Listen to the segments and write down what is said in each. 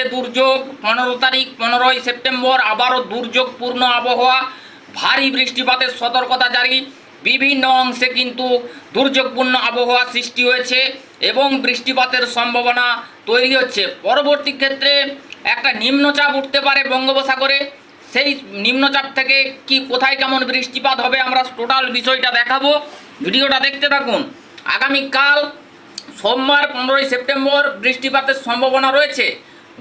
আসছে দুর্যোগ। পনেরো তারিখ, পনেরোই সেপ্টেম্বর আবারও দুর্যোগপূর্ণ আবহাওয়া। ভারী বৃষ্টিপাতের সতর্কতা জারি। বিভিন্ন অংশে কিন্তু দুর্যোগপূর্ণ আবহাওয়া সৃষ্টি হয়েছে এবং বৃষ্টিপাতের সম্ভাবনা তৈরি হচ্ছে। পরবর্তী ক্ষেত্রে একটা নিম্নচাপ উঠতে পারে বঙ্গোপসাগরে। সেই নিম্নচাপ থেকে কি কোথায় কেমন বৃষ্টিপাত হবে আমরা টোটাল বিষয়টা দেখাবো। ভিডিওটা দেখতে থাকুন। আগামীকাল সোমবার, পনেরোই সেপ্টেম্বর বৃষ্টিপাতের সম্ভাবনা রয়েছে।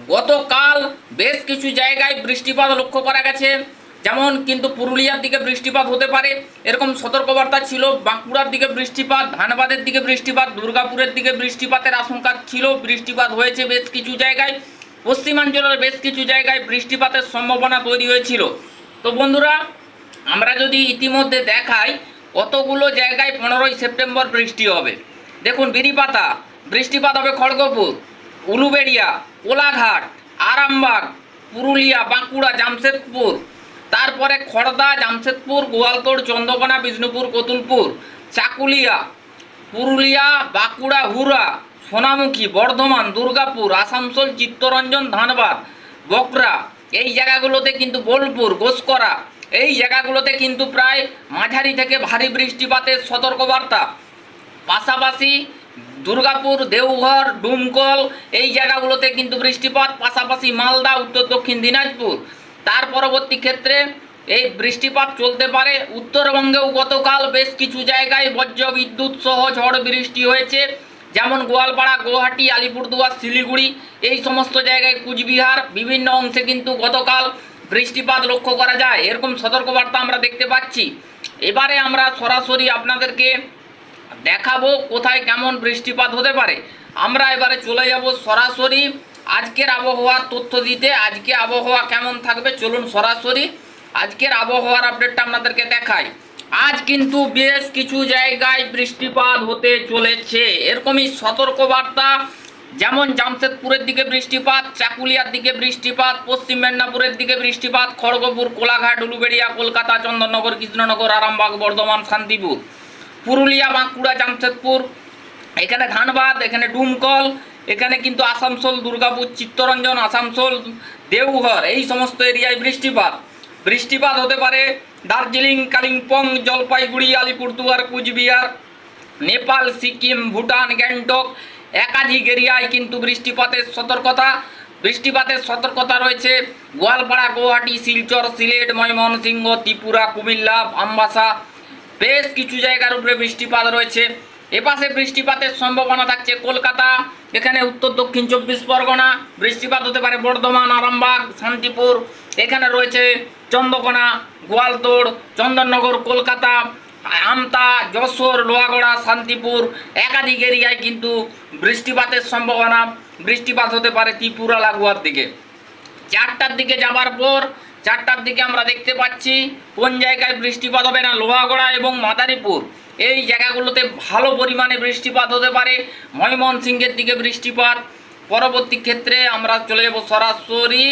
গতকাল বেশ কিছু জায়গায় বৃষ্টিপাত লক্ষ্য করা গেছে। যেমন কিন্তু পুরুলিয়ার দিকে বৃষ্টিপাত হতে পারে। এরকম সতর্কবার্তা ছিল। বাঁকুড়ার দিকে বৃষ্টিপাত, ধানবাদের দিকে বৃষ্টিপাত, দুর্গাপুরের দিকে বৃষ্টিপাতের আশঙ্কা ছিল। বৃষ্টিপাত হয়েছে বেশ কিছু জায়গায়। পশ্চিমাঞ্চলের বেশ কিছু জায়গায় বৃষ্টিপাতের সম্ভাবনা তৈরি হয়েছিল। তো বন্ধুরা, আমরা যদি ইতিমধ্যে দেখাই, কতগুলো জায়গায় পনেরোই সেপ্টেম্বর বৃষ্টি হবে। দেখুন, বিরিপাতা, বৃষ্টিপাত হবে খড়গপুর উলুবেড়িয়া, কোলাঘাট, আরামবাগ, পুরুলিয়া, বাঁকুড়া, জামশেদপুর। তারপরে খড়দা, জামশেদপুর, গোয়ালতোড়, চন্দ্রকোনা, বিষ্ণুপুর, কতুলপুর, চাকুলিয়া, পুরুলিয়া, বাঁকুড়া হুরা সোনামুখী, বর্ধমান, দুর্গাপুর, আসানসোল, চিত্তরঞ্জন, ধানবাদ, বকরা। এই জায়গাগুলোতে কিন্তু বোলপুর, গোসকরা। এই জায়গাগুলোতে কিন্তু প্রায় মাঝারি থেকে ভারী বৃষ্টিপাতের সতর্কবার্তা। পাশাপাশি দুর্গাপুর, দেওঘর, ডুমকল, এই জায়গাগুলোতে কিন্তু বৃষ্টিপাত, পাশাপাশি মালদা, উত্তর, দক্ষিণ দিনাজপুর। তার পরবর্তী ক্ষেত্রে এই বৃষ্টিপাত চলতে পারে। উত্তরবঙ্গেও গতকাল বেশ কিছু জায়গায় বজ্র বিদ্যুৎ সহ ঝড় বৃষ্টি হয়েছে। যেমন গোয়ালপাড়া গুয়াহাটি আলিপুরদুয়ার, শিলিগুড়ি, এই সমস্ত জায়গায় কুচবিহার, বিভিন্ন অংশে কিন্তু গতকাল বৃষ্টিপাত লক্ষ্য করা যায়। এরকম সতর্কবার্তা আমরা দেখতে পাচ্ছি। এবারে আমরা সরাসরি আপনাদেরকে দেখাবো কোথায় কেমন বৃষ্টিপাত হতে পারে। আমরা এবারে চলে যাব সরাসরি। আজকের আবহাওয়ার তথ্য দিতে আজকে আবহাওয়া কেমন থাকবে চলুন সরাসরি। আজকের আবহাওয়ার আপডেটটা আপনাদেরকে দেখাই। আজ কিন্তু বেশ কিছু জায়গায় বৃষ্টিপাত হতে চলেছে। এরকমই সতর্কবার্তা, যেমন জামশেদপুরের দিকে বৃষ্টিপাত, চাকুলিয়ার দিকে বৃষ্টিপাত, পশ্চিম মেদিনীপুরের দিকে বৃষ্টিপাত, খড়গপুর, কোলাঘাট, উলুবেড়িয়া, কলকাতা, চন্দননগর, কৃষ্ণনগর, আরামবাগ, বর্ধমান, শান্তিপুর। পুরুলিয়া, বাঁকুড়া, জামশেদপুর, এখানে ধানবাদ, এখানে ডুমকল, এখানে কিন্তু আসানসোল, দুর্গাপুর, চিত্তরঞ্জন, আসানসোল, দেওঘর, এই সমস্ত এরিয়ায় বৃষ্টিপাত। বৃষ্টিপাত হতে পারে দার্জিলিং, কালিম্পং, জলপাইগুড়ি, আলিপুরদুয়ার, কুচবিহার, নেপাল, সিকিম, ভুটান, গ্যাংটক, একাধিক এরিয়ায় কিন্তু বৃষ্টিপাতের সতর্কতা। বৃষ্টিপাতের সতর্কতা রয়েছে গোয়ালপাড়া গুয়াহাটি শিলচর, সিলেট, ময়মনসিংহ, ত্রিপুরা, কুমিল্লা, আমবাসা বেশ কিছু জায়গার উপরে বৃষ্টিপাত রয়েছে। এপাশে বৃষ্টিপাতের সম্ভাবনা থাকছে কলকাতা, এখানে উত্তর দক্ষিণ চব্বিশ পরগনা, বৃষ্টিপাত হতে পারে বর্ধমান, আরামবাগ, শান্তিপুর, এখানে রয়েছে চন্দ্রকোনা গোয়ালতোড় চন্দননগর, কলকাতা, আমতা, যশোর, লোহাগড়া, শান্তিপুর, একাধিক এরিয়ায় কিন্তু বৃষ্টিপাতের সম্ভাবনা। বৃষ্টিপাত হতে পারে ত্রিপুরা, লাগোয়ার দিকে। চারটার দিকে যাবার পর চারটার দিকে আমরা দেখতে পাচ্ছি, কোন জায়গায় বৃষ্টিপাত হবে না, লোহাগড়া এবং মাদারীপুর। এই জায়গাগুলোতে ভালো পরিমাণে বৃষ্টিপাত হতে পারে, ময়মনসিংহের দিকে বৃষ্টিপাত। পরবর্তী ক্ষেত্রে আমরা চলে যাব সরাসরি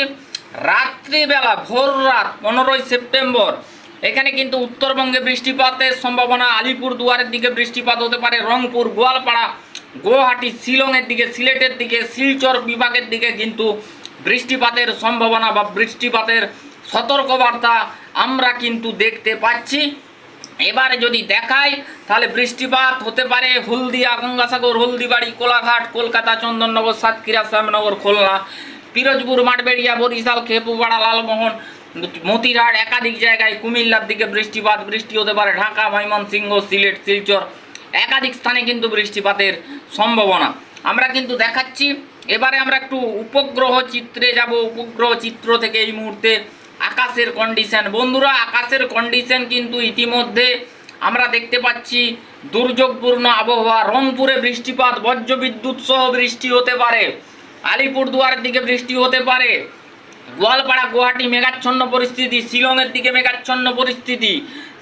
রাত্রিবেলা, ভোর রাত, পনেরোই সেপ্টেম্বর। এখানে কিন্তু উত্তরবঙ্গে বৃষ্টিপাতের সম্ভাবনা আলিপুর দুয়ারের দিকে বৃষ্টিপাত হতে পারে, রংপুর, গোয়ালপাড়া, গুয়াহাটি, শিলংয়ের দিকে, সিলেটের দিকে, শিলচর বিভাগের দিকে কিন্তু বৃষ্টিপাতের সম্ভাবনা বা বৃষ্টিপাতের সতর্কবার্তা আমরা কিন্তু দেখতে পাচ্ছি। এবারে যদি দেখাই, তাহলে বৃষ্টিপাত হতে পারে হলদিয়া, গঙ্গাসাগর, হলদিবাড়ি, কোলাঘাট, কলকাতা, চন্দননগর, সাতক্ষীরা, শ্যামনগর, খুলনা, পিরোজপুর, মাঠবেড়িয়া, বরিশাল, খেপুপাড়া, লালমোহন, মতিরাট, একাধিক জায়গায় কুমিল্লার দিকে বৃষ্টিপাত, বৃষ্টি হতে পারে ঢাকা, ময়মনসিংহ, সিলেট, শিলচর, একাধিক স্থানে কিন্তু বৃষ্টিপাতের সম্ভাবনা। আমরা কিন্তু দেখাচ্ছি। এবারে আমরা একটু উপগ্রহ চিত্রে যাব। উপগ্রহ চিত্র থেকে এই মুহূর্তে আকাশের কন্ডিশন বন্ধুরা, আকাশের কন্ডিশন কিন্তু ইতিমধ্যে আমরা দেখতে পাচ্ছি, দুর্যোগপূর্ণ আবহাওয়া, রংপুরে বৃষ্টিপাত, বজ্রবিদ্যুৎ সহ বৃষ্টি হতে পারে আলিপুরদুয়ারের দিকে বৃষ্টি হতে পারে, গোয়ালপাড়া, গুয়াহাটি মেঘাচ্ছন্ন পরিস্থিতি, শিলংয়ের দিকে মেঘাচ্ছন্ন পরিস্থিতি,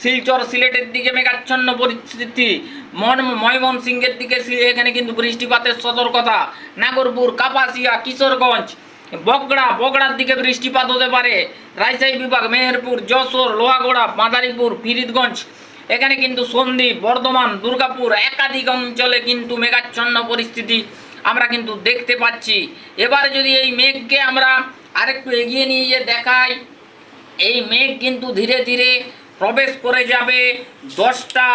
শিলচর, সিলেটের দিকে মেঘাচ্ছন্ন পরিস্থিতি, মন, ময়মনসিংহের দিকে এখানে কিন্তু বৃষ্টিপাতের সতর্কতা, নাগরপুর, কাপাসিয়া, কিশোরগঞ্জ বগড়া, বগড়ার দিকে বৃষ্টিপাত হতে পারে। রাজশাহী বিভাগ, মেহেরপুর, যশোর, লোহাগড়া, মাদারীপুর ফিরিদগঞ্জ এখানে কিন্তু সন্দ্বীপ, বর্ধমান, দুর্গাপুর একাধিক অঞ্চলে কিন্তু মেঘাচ্ছন্ন পরিস্থিতি আমরা কিন্তু দেখতে পাচ্ছি। এবারে যদি এই মেঘকে আমরা আরেকটু এগিয়ে নিয়ে গিয়ে দেখাই, এই মেঘ কিন্তু ধীরে ধীরে প্রবেশ করে যাবে দশটা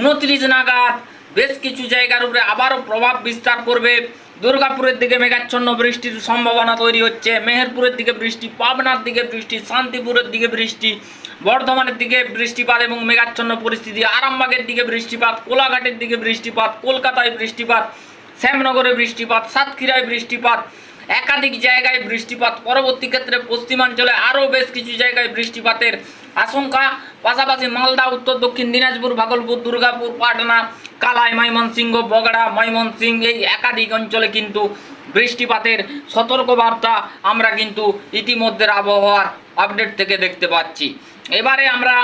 উনত্রিশ নাগাদ। বেশ কিছু জায়গার উপরে আবারও প্রভাব বিস্তার করবে। দুর্গাপুরের দিকে মেঘাচ্ছন্ন বৃষ্টির সম্ভাবনা তৈরি হচ্ছে। মেহেরপুরের দিকে বৃষ্টি, পাবনার দিকে বৃষ্টি, শান্তিপুরের দিকে বৃষ্টি, বর্ধমানের দিকে বৃষ্টিপাত এবং মেঘাচ্ছন্ন পরিস্থিতি। আরামবাগের দিকে বৃষ্টিপাত, কোলাঘাটের দিকে বৃষ্টিপাত, কলকাতায় বৃষ্টিপাত, শ্যামনগরে বৃষ্টিপাত, সাতক্ষীরায় বৃষ্টিপাত, একাধিক জায়গায় বৃষ্টিপাত। পরবর্তী ক্ষেত্রে পশ্চিমাঞ্চলে আরও বেশ কিছু জায়গায় বৃষ্টিপাতের আশঙ্কা। পাশাপাশি মালদা, উত্তর, দক্ষিণ দিনাজপুর, ভাগলপুর, দুর্গাপুর, পাটনা, কালাই, ময়মনসিংহ, বগড়া, ময়মনসিংহ এই একাধিক অঞ্চলে কিন্তু বৃষ্টিপাতের সতর্কবার্তা আমরা কিন্তু ইতিমধ্যে আবহাওয়ার আপডেট থেকে দেখতে পাচ্ছি। এবারে আমরা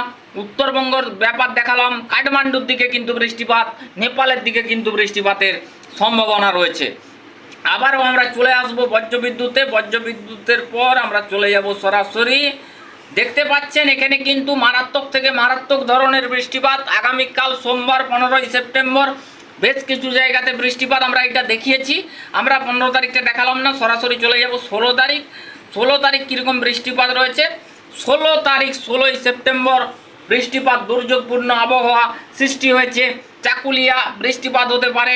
উত্তরবঙ্গর ব্যাপার দেখালাম। কাঠমান্ডুর দিকে কিন্তু বৃষ্টিপাত, নেপালের দিকে কিন্তু বৃষ্টিপাতের সম্ভাবনা রয়েছে। আবারও আমরা চলে আসব বজ্রবিদ্যুতে। বজ্রবিদ্যুতের পর আমরা চলে যাব সরাসরি দেখতে পাচ্ছেন, এখানে কিন্তু মারাত্মক থেকে মারাত্মক ধরনের বৃষ্টিপাত। আগামীকাল সোমবার, পনেরোই সেপ্টেম্বর, বেশ কিছু জায়গাতে বৃষ্টিপাত আমরা এটা দেখিয়েছি। আমরা পনেরো তারিখটা দেখালাম না, সরাসরি চলে যাব ষোলো তারিখ। ষোলো তারিখ কীরকম বৃষ্টিপাত রয়েছে? ষোলো তারিখ, ষোলোই সেপ্টেম্বর, বৃষ্টিপাত দুর্যোগপূর্ণ আবহাওয়া সৃষ্টি হয়েছে। চাকুলিয়া বৃষ্টিপাত হতে পারে,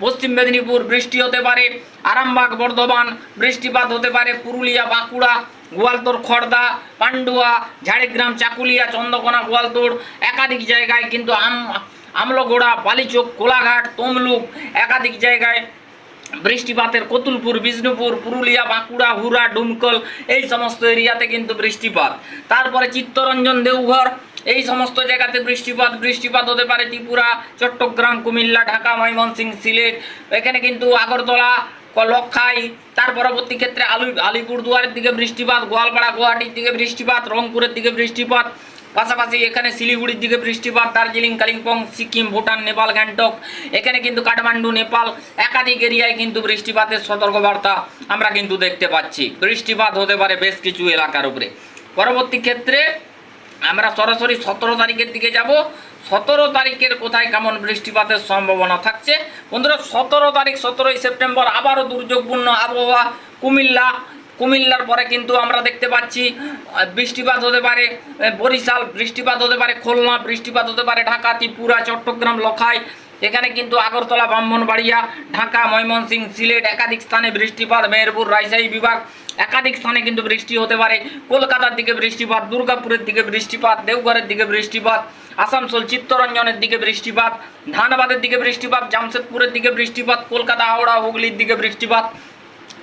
পশ্চিম মেদিনীপুর বৃষ্টি হতে পারে, আরামবাগ, বর্ধমান বৃষ্টিপাত হতে পারে, পুরুলিয়া, বাঁকুড়া গোয়ালতোর খড়দা পান্ডুয়া, ঝাড়গ্রাম, চাকুলিয়া, চন্দ্রকোনা গোয়ালতোড় একাধিক জায়গায় কিন্তু আম, আমলগোড়া, বালিচোক, কোলাঘাট, তমলুক একাধিক জায়গায় বৃষ্টিপাতের কতুলপুর, বিষ্ণুপুর, পুরুলিয়া, বাঁকুড়া হুরা ডুমকল এই সমস্ত এরিয়াতে কিন্তু বৃষ্টিপাত। তারপরে চিত্তরঞ্জন, দেওঘর এই সমস্ত জায়গাতে বৃষ্টিপাত বৃষ্টিপাত হতে পারে ত্রিপুরা, চট্টগ্রাম, কুমিল্লা, ঢাকা, ময়মনসিংহ, সিলেট। এখানে কিন্তু আগরতলা লক্ষাই তার পরবর্তী ক্ষেত্রে আলু আলিপুরদুয়ারের দিকে বৃষ্টিপাত, গোয়ালপাড়া, গুয়াহাটির দিকে বৃষ্টিপাত, রংপুরের দিকে বৃষ্টিপাত, পাশাপাশি এখানে শিলিগুড়ির দিকে বৃষ্টিপাত, দার্জিলিং, কালিম্পং, সিকিম, ভুটান, নেপাল, গ্যাংটক, এখানে কিন্তু কাঠমান্ডু, নেপাল একাধিক এরিয়ায় কিন্তু বৃষ্টিপাতের সতর্কবার্তা আমরা কিন্তু দেখতে পাচ্ছি। বৃষ্টিপাত হতে পারে বেশ কিছু এলাকার উপরে। পরবর্তী ক্ষেত্রে আমরা সরাসরি সতেরো তারিখের দিকে যাব। সতেরো তারিখের কোথায় কেমন বৃষ্টিপাতের সম্ভাবনা থাকছে? বন্ধুরা, সতেরো তারিখ, সতেরোই সেপ্টেম্বর আবারও দুর্যোগপূর্ণ আবহাওয়া। কুমিল্লা, কুমিল্লার পরে কিন্তু আমরা দেখতে পাচ্ছি বৃষ্টিপাত হতে পারে বরিশাল, বৃষ্টিপাত হতে পারে, খুলনা, বৃষ্টিপাত হতে পারে, ঢাকা, ত্রিপুরা, চট্টগ্রাম, লখাই। এখানে কিন্তু আগরতলা, ব্রাহ্মণবাড়িয়া, ঢাকা, ময়মনসিংহ, সিলেট একাধিক স্থানে বৃষ্টিপাত, মেহেরপুর, রাজশাহী বিভাগ একাধিক স্থানে কিন্তু বৃষ্টি হতে পারে। কলকাতার দিকে বৃষ্টিপাত, দুর্গাপুরের দিকে বৃষ্টিপাত, দেওঘরের দিকে বৃষ্টিপাত। আসানসোল, চিত্তরঞ্জনের দিকে বৃষ্টিপাত, ধানবাদের দিকে বৃষ্টিপাত, জামশেদপুরের দিকে বৃষ্টিপাত, কলকাতা, হাওড়া, হুগলির দিকে বৃষ্টিপাত,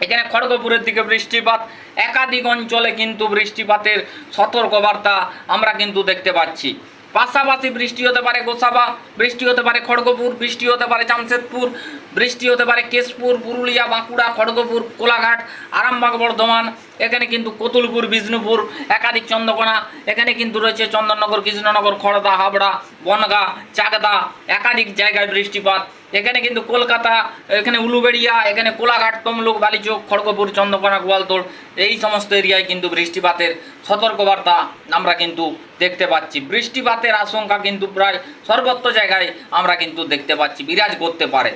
এখানে খড়গপুরের দিকে বৃষ্টিপাত, একাধিক অঞ্চলে কিন্তু বৃষ্টিপাতের সতর্কবার্তা আমরা কিন্তু দেখতে পাচ্ছি। পাশাপাশি বৃষ্টি হতে পারে গোসাবা, বৃষ্টি হতে পারে খড়গপুর, বৃষ্টি হতে পারে জামশেদপুর, বৃষ্টি হতে পারে কেশপুর, পুরুলিয়া, বাঁকুড়া, খড়গপুর, কোলাঘাট, আরামবাগ, বর্ধমান এখানে কিন্তু কতুলপুর, বিষ্ণুপুর, একাধিক চন্দ্রকোনা, এখানে কিন্তু রয়েছে চন্দননগর, কৃষ্ণনগর, খড়দা, হাবড়া, বনগা, চাকদা, একাধিক জায়গায় বৃষ্টিপাত। এখানে কিন্তু কলকাতা, এখানে উলুবেড়িয়া, এখানে কোলাঘাট, তমলুক, বালিচোক, খড়গপুর, চন্দ্রকোনা গোয়ালতোড় এই সমস্ত এরিয়ায় কিন্তু বৃষ্টিপাতের সতর্কবার্তা আমরা কিন্তু দেখতে পাচ্ছি। বৃষ্টিপাতের আশঙ্কা কিন্তু প্রায় সর্বত্র জায়গায় আমরা কিন্তু দেখতে পাচ্ছি, বিরাজ করতে পারে।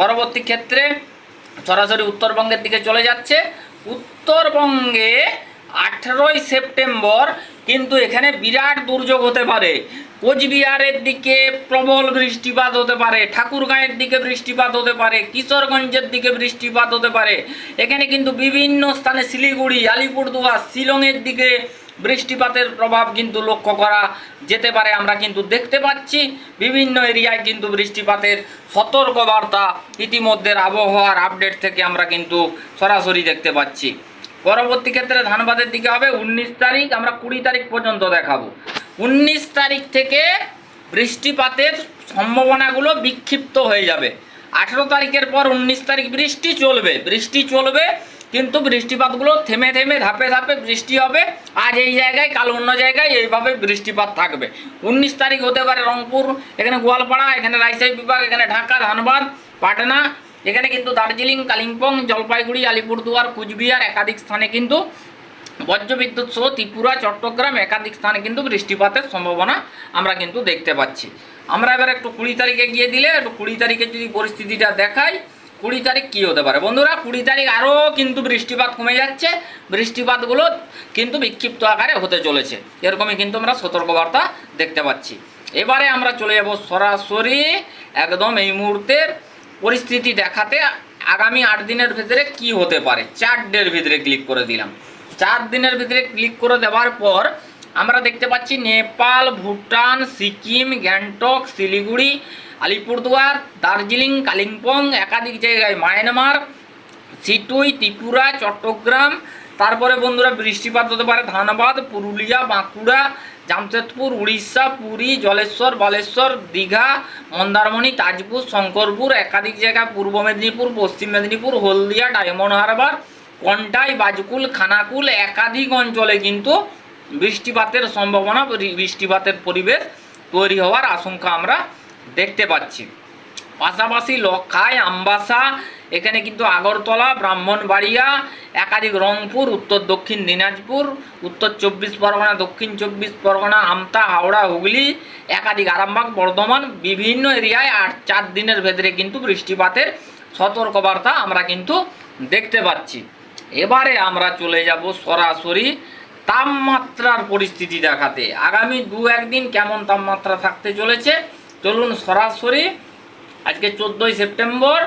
পরবর্তী ক্ষেত্রে সরাসরি উত্তরবঙ্গের দিকে চলে যাচ্ছে। উত্তরবঙ্গে আঠেরোই সেপ্টেম্বর কিন্তু এখানে বিরাট দুর্যোগ হতে পারে। কোচবিহারের দিকে প্রবল বৃষ্টিপাত হতে পারে, ঠাকুরগাঁয়ের দিকে বৃষ্টিপাত হতে পারে, কিশোরগঞ্জের দিকে বৃষ্টিপাত হতে পারে। এখানে কিন্তু বিভিন্ন স্থানে শিলিগুড়ি, আলিপুরদুয়ার, শিলংয়ের দিকে বৃষ্টিপাতের প্রভাব কিন্তু লক্ষ্য করা যেতে পারে। আমরা কিন্তু দেখতে পাচ্ছি বিভিন্ন এরিয়ায় কিন্তু বৃষ্টিপাতের সতর্কবার্তা ইতিমধ্যে আবহাওয়ার আপডেট থেকে আমরা কিন্তু সরাসরি দেখতে পাচ্ছি। পরবর্তী ক্ষেত্রে ধানবাদের দিকে হবে। উনিশ তারিখ, আমরা কুড়ি তারিখ পর্যন্ত দেখাবো। উনিশ তারিখ থেকে বৃষ্টিপাতের সম্ভাবনাগুলো বিক্ষিপ্ত হয়ে যাবে। আঠেরো তারিখের পর উনিশ তারিখ বৃষ্টি চলবে। বৃষ্টি চলবে কিন্তু বৃষ্টিপাতগুলো থেমে থেমে ধাপে ধাপে বৃষ্টি হবে আজ এই জায়গায় কাল অন্য জায়গায় এইভাবে বৃষ্টিপাত থাকবে। উনিশ তারিখ হতে পারে রংপুর, এখানে গোয়ালপাড়া, এখানে রাজশাহী বিভাগ, এখানে ঢাকা, ধানবাদ, পাটনা, এখানে কিন্তু দার্জিলিং, কালিম্পং, জলপাইগুড়ি, আলিপুরদুয়ার, কুচবিহার একাধিক স্থানে কিন্তু বজ্রবিদ্যুৎ সহ ত্রিপুরা, চট্টগ্রাম একাধিক স্থানে কিন্তু বৃষ্টিপাতের সম্ভাবনা আমরা কিন্তু দেখতে পাচ্ছি। আমরা এবার একটু কুড়ি তারিখে গিয়ে দিলে, একটু কুড়ি তারিখে যদি পরিস্থিতিটা দেখাই কুড়ি তারিখ কী হতে পারে? বন্ধুরা, কুড়ি তারিখ আরও কিন্তু বৃষ্টিপাত কমে যাচ্ছে। বৃষ্টিপাতগুলো কিন্তু বিক্ষিপ্ত আকারে হতে চলেছে। এরকমই কিন্তু আমরা সতর্কবার্তা দেখতে পাচ্ছি। এবারে আমরা চলে যাব সরাসরি একদম এই মুহূর্তের পরিস্থিতি দেখাতে। আগামী আট দিনের ভিতরে কি হতে পারে? চার ডের ভিতরে ক্লিক করে দিলাম। চার দিনের ভিতরে ক্লিক করে দেওয়ার পর আমরা দেখতে পাচ্ছি নেপাল, ভুটান, সিকিম, গ্যাংটক, শিলিগুড়ি, আলিপুরদুয়ার, দার্জিলিং, কালিম্পং, একাধিক জায়গায় মায়ানমার, সিটুই, ত্রিপুরা, চট্টগ্রাম। তারপরে বন্ধুরা বৃষ্টিপাত হতে পারে ধানবাদ, পুরুলিয়া, বাঁকুড়া, জামশেদপুর, উড়িষ্যা, পুরী, জলেশ্বর, বালেশ্বর, দীঘা, মন্দারমণি, তাজপুর, শঙ্করপুর, একাধিক জায়গায় পূর্ব মেদিনীপুর, পশ্চিম মেদিনীপুর, হলদিয়া, ডায়মন্ড হারবার, কন্টাই, বাজকুল, খানাকুল, একাধিক অঞ্চলে কিন্তু বৃষ্টিপাতের সম্ভাবনা, বৃষ্টিপাতের পরিবেশ তৈরি হওয়ার আশঙ্কা আমরা দেখতে পাচ্ছি। পাশাপাশি লক্ষায়, আমবাসা, এখানে কিন্তু আগরতলা, ব্রাহ্মণবাড়িয়া, একাধিক রংপুর, উত্তর দক্ষিণ দিনাজপুর, উত্তর চব্বিশ পরগনা, দক্ষিণ চব্বিশ পরগনা, আমতা, হাওড়া, হুগলি, একাধিক আরামবাগ, বর্ধমান, বিভিন্ন এরিয়ায় আট চার দিনের ভেতরে কিন্তু বৃষ্টিপাতের সতর্কবার্তা আমরা কিন্তু দেখতে পাচ্ছি। এবারে আমরা চলে যাব সরাসরি তাপমাত্রার পরিস্থিতি দেখাতে। আগামী দু একদিন কেমন তাপমাত্রা থাকতে চলেছে? চলুন সরাসরি, আজকে চোদ্দোই সেপ্টেম্বর,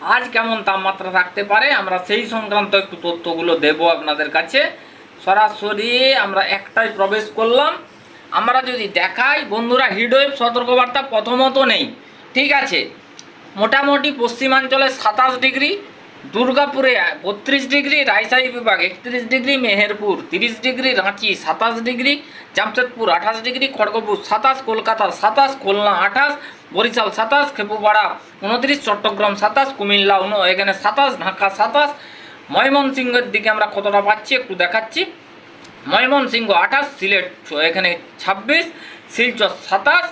আজ কেমন তাপমাত্রা থাকতে পারে? আমরা সেই সংক্রান্ত একটু তথ্যগুলো দেব আপনাদের কাছে। সরাসরি আমরা একটাই প্রবেশ করলাম। আমরা যদি দেখাই, বন্ধুরা হিডওয়েভ সতর্কবার্তা প্রথমত নেই। ঠিক আছে? মোটামুটি পশ্চিমাঞ্চলে সাতাশ ডিগ্রি দুর্গাপুরে বত্রিশ ডিগ্রি রায়সাই বিভাগ একত্রিশ ডিগ্রি, মেহেরপুর তিরিশ ডিগ্রি, রাঁচি সাতাশ ডিগ্রি, জামশেদপুর আঠাশ ডিগ্রি, খড়গপুর সাতাশ, কলকাতা সাতাশ, খুলনা আঠাশ, বরিশাল সাতাশ, খেপুপাড়া উনত্রিশ, চট্টগ্রাম সাতাশ, কুমিল্লা উন, এখানে সাতাশ, ঢাকা সাতাশ। ময়মনসিংহের দিকে আমরা কতটা পাচ্ছি একটু দেখাচ্ছি। ময়মনসিংহ আঠাশ, সিলেট এখানে ছাব্বিশ, শিলচর সাতাশ,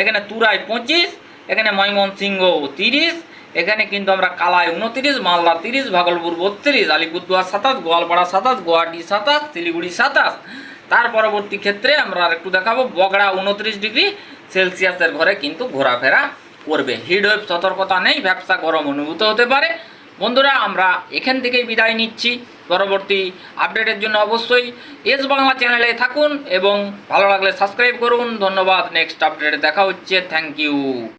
এখানে তুরাই পঁচিশ, এখানে ময়মনসিংহ তিরিশ এখানে কিন্তু আমরা কালাই উনতিরিশ, মালদা তিরিশ, ভাগলপুর বত্রিশ, আলিপুরদুয়ার সাতাশ, গোয়ালপাড়া সাতাশ, গুয়াহাটি সাতাশ, শিলিগুড়ি সাতাশ। তার পরবর্তী ক্ষেত্রে আমরা একটু দেখাবো, বগড়া উনত্রিশ ডিগ্রি সেলসিয়াসের ঘরে কিন্তু ঘোরাফেরা করবে। হিটওয়েভ সতর্কতা নেই, ব্যবসা গরম অনুভূত হতে পারে। বন্ধুরা, আমরা এখান থেকেই বিদায় নিচ্ছি। পরবর্তী আপডেটের জন্য অবশ্যই এস বাংলা চ্যানেলে থাকুন এবং ভালো লাগলে সাবস্ক্রাইব করুন। ধন্যবাদ, নেক্সট আপডেটে দেখা হচ্ছে। Thank you.